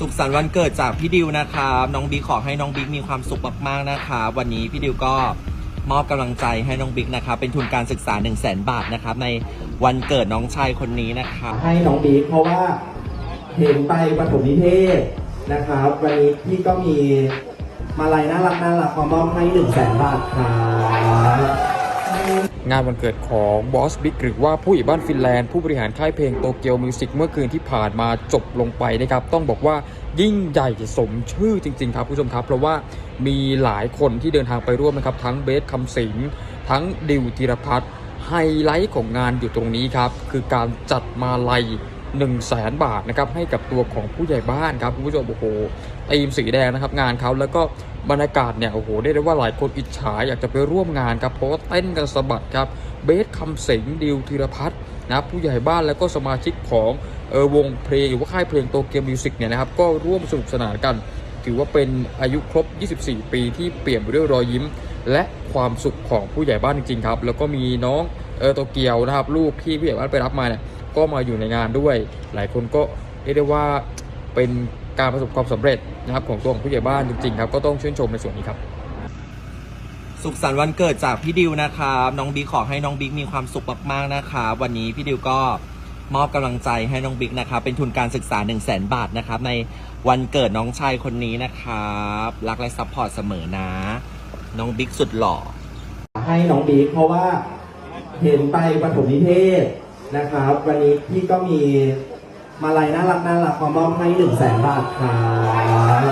สุขสันต์วันเกิดจากพี่ดิวนะครับน้องบิ๊กขอให้น้องบิ๊กมีความสุขมากๆนะครับวันนี้พี่ดิวก็มอบกำลังใจให้น้องบิ๊กนะครับเป็นทุนการศึกษา 1 0 0 0 0แบาทนะครับในวันเกิดน้องชายคนนี้นะครับให้น้องบิ๊กเพราะว่าเห็นไปปฐมนิเทศนะครับ วันนี้พี่ก็มีมาลัยน่ารักน่ารักมามอบให้หนึ่งแสนบาทครับ งานวันเกิดของบอสบิ๊กหรือว่าผู้ใหญ่บ้านฟินแลนด์ผู้บริหารค่ายเพลงโตเกียวมิวสิกเมื่อคืนที่ผ่านมาจบลงไปนะครับ ต้องบอกว่ายิ่งใหญ่สมชื่อจริง ๆ ครับผู้ชมครับ เพราะว่ามีหลายคนที่เดินทางไปร่วมนะครับ ทั้งเบสคำสิงทั้งดิวธีรพัฒน์ไฮไลท์ของงานอยู่ตรงนี้ครับ คือการจัดมาลัย1 0 0 0 0แสนบาทนะครับให้กับตัวของผู้ใหญ่บ้านครับคุณผู้ชมโอ้โห ตีมสีแดงนะครับงานเขาแล้วก็บรรยากาศเนี่ยโอ้โหได้ได้ว่าหลายคนอิจฉาอยากจะไปร่วมงานครับเพราะว่าเต้นกันสะบัดครับเบสคำสิงดิวธีรพัฒน์นะผู้ใหญ่บ้านแล้วก็สมาชิกของเออวงเพลงหรือว่าค่ายเพลงโตเกียวมิวสิกเนี่ยนะครับก็ร่วมสนุกสนานกัน ถือว่าเป็นอายุครบ 24 ปีที่เปลี่ยนไปด้วยรอยยิ้ม และความสุขของผู้ใหญ่บ้านจริงๆครับ แล้วก็มีน้องเออโตเกียวนะครับลูกที่ผู้ใหญ่บ้านไปรับมาเนี่ยก็มาอยู่ในงานด้วย หลายคนก็เรียกได้ว่าเป็น การประสบความสำเร็จนะครับของตัวของผู้ใหญ่บ้านจริงๆครับก็ต้องชื่นชมในส่วนนี้ครับ สุขสันต์วันเกิดจากพี่ดิวนะครับน้องบิ๊กขอให้น้องบิ๊กมีความสุขมากๆนะครับวันนี้พี่ดิวก็มอบกำลังใจให้น้องบิ๊กนะครับเป็นทุนการศึกษา 1 0 0 0 0แบาทนะครับในวันเกิดน้องชายคนนี้นะครับรักและซัพพอร์ตเสมอนะ น้องบิ๊กสุดหล่อให้น้องบิ๊กเพราะว่าเห็นไปปฐมนิเทศนะครับ วันนี้พี่ก็มี มาลัยน่ารักน่ารักมามอบให้หนึ่งแสนบาทครับ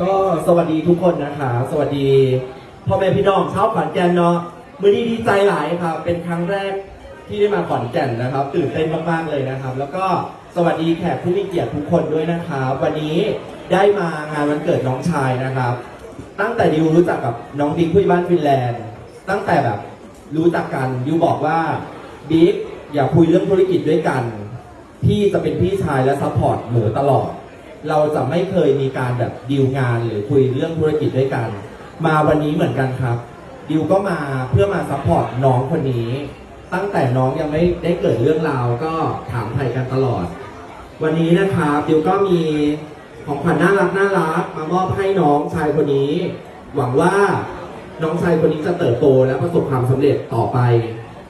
ก็สวัสดีทุกคนนะคะ สวัสดีพ่อแม่พี่น้องชาวขอนแก่นเนาะมือนี้ดีใจหลายครับเป็นครั้งแรกที่ได้มาขอนแก่นนะครับ ตื่นเต้นมากๆเลยนะครับ แล้วก็สวัสดีแขกผู้มีเกียรติทุกคนด้วยนะครับวันนี้ได้มางานวันเกิดน้องชายนะครับ ตั้งแต่ดิวรู้จักกับน้องบิ๊กผู้ใหญ่บ้านฟินแลนด์ ตั้งแต่แบบ รู้จักกันดิวบอกว่าบิ๊กอย่าคุยเรื่องธุรกิจด้วยกัน พี่จะเป็นพี่ชายและซัพพอร์ตหนูตลอด เราจะไม่เคยมีการแบบดีลงานหรือคุยเรื่องธุรกิจด้วยกัน มาวันนี้เหมือนกันครับดิวก็มาเพื่อมาซัพพอร์ตน้องคนนี้ ตั้งแต่น้องยังไม่ได้เกิดเรื่องราวก็ถามไทยกันตลอด วันนี้นะครับดิวก็มีของขวัญน่ารักน่ารักมามอบให้น้องชายคนนี้ หวังว่า น้องชายคนนี้จะเติบโตและประสบความสำเร็จต่อไป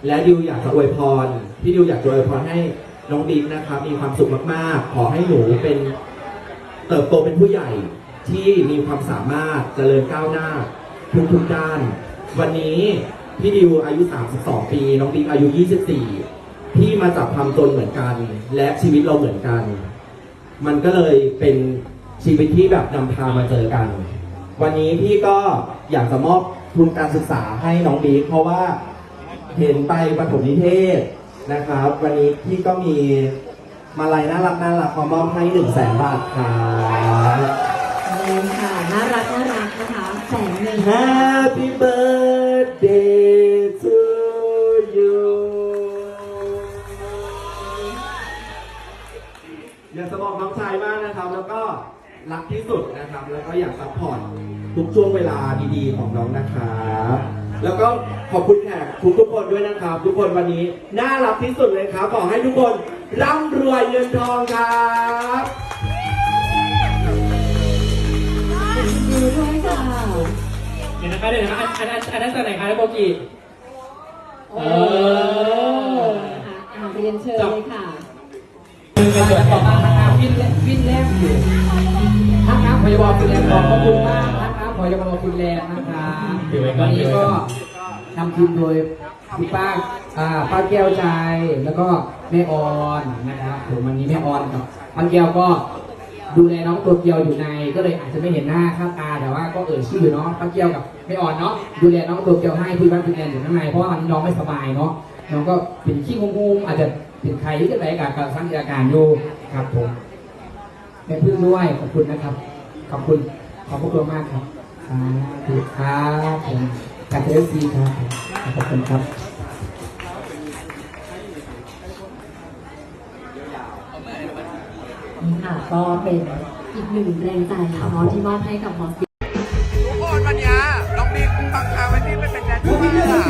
และดิวอยากจะอวยพรพี่ดิวอยากจะอวยพรให้น้องบิ๊กนะครับมีความสุขมากๆ ขอให้หนูเป็นเติบโตเป็นผู้ใหญ่ที่มีความสามารถเจริญก้าวหน้าทุกๆด้าน วันนี้พี่ดิวอายุ 32 ปี น้องบิ๊กอายุ 24 พี่มาจากความจนเหมือนกัน และชีวิตเราเหมือนกัน มันก็เลยเป็นชีวิตที่แบบนำพามาเจอกัน วันนี้พี่ก็อยากจะมอบ ทุนการศึกษาให้น้องบิ๊กเพราะว่าเห็นไปปฐมนิเทศนะครับ วันนี้พี่ก็มีมาลัยน่ารักน่ารักมามอบให้หนึ่งแสนบาทครับขอบคุณค่ะน่ารักน่ารักนะคะแสนหนึ่ง Happy birthday to you อยากจะบอกน้องชายมากนะครับ แล้วก็รักที่สุดนะครับ แล้วก็อยากซัพพอร์ต ทุกช่วงเวลาดีๆ ของน้องนะครับแล้วก็ขอบคุณแขกทุกทุกคนด้วยนะครับ ทุกคนวันนี้น่ารักที่สุดเลยครับ ขอให้ทุกคนร่ำรวยเงินทองครับดูด้วยค่ะเดี๋ยวนะคะเดี๋ยวนะคะอันอันอันนั้นจากไหนคะโบกิโอ้นะคะอ่าเรียนเชิญเลยค่ะคือจะเกิดต่อมาทางน้ำวินแลวินแลนด์อยู่ทางน้ำพยาบาลฟินแลนด์ขอบพระคุณมาก ทางน้ำพยาบาลฟินแลนด์นะคะวันนี้ก็นำทีมโดยคุณป้าอ่าป้าแก้วใจแล้วก็แม่ออนนะครับผมวันนี้แม่ออนกับป้าแก้วก็ดูแลน้องตัวเกียวอยู่ในก็เลยอาจจะไม่เห็นหน้าค่าตาแต่ว่าก็เอ่ยชื่อเนาะป้าแก้วกับแม่ออนเนาะดูแลน้องตัวเกียวให้ที่บ้านฟินแลนด์อยู่ข้างในเพราะว่าวันนี้น้องไม่สบายเนาะน้องก็เป็นขี้งงๆอาจจะเป็นใครที่จะไปกับการสร้างอาการอยู่ครับผมแม่พึ่งด้วยขอบคุณนะครับ ขอบคุณขอบพระคุณมากครับสา ธุครับผมจากเอฟซีครับขอบคุณครับนี่ค่ะก็เป็นอีกหนึ่งแรงใจค่ะเนาะที่มอบให้กับบอสทุกคนวันนี้น้องบิ๊กฟังข่าวไว้ที่ไม่เป็นแดนเซอร์ค่ะแดนเซอร์สำเร็จ